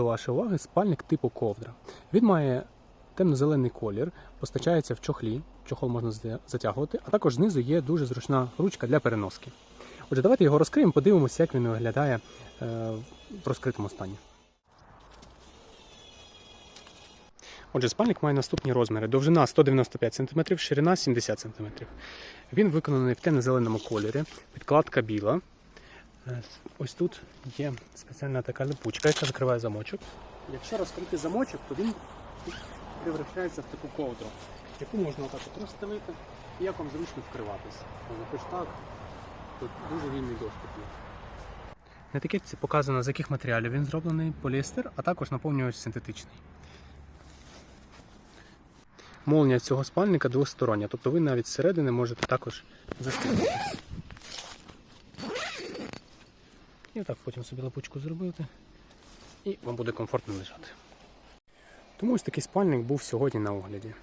До вашої уваги спальник типу ковдра. Він має темно-зелений колір, постачається в чохлі, чохол можна затягувати, а також знизу є дуже зручна ручка для переноски. Отже, давайте його розкриємо, подивимося, як він виглядає е, в розкритому стані. Отже, спальник має наступні розміри: довжина 195 см, ширина 70 см. Він виконаний в темно-зеленому кольорі, підкладка біла. Е, Ось тут є спеціальна така липучка, яка закриває замочок. Якщо розкрити замочок, то він превращається в таку ковдру, яку можна отак от розстелити і як вам зручно вкриватися. Хоч так, тут дуже вільний доступ є. На етикетці показано, з яких матеріалів він зроблений, поліестер, а також наповнювач синтетичний. Молнія цього спальника двостороння, тобто ви навіть зсередини можете також застібнутися. І отак потім собі лапучку зробити, і вам буде комфортно лежати. Тому ось такий спальник був сьогодні на огляді.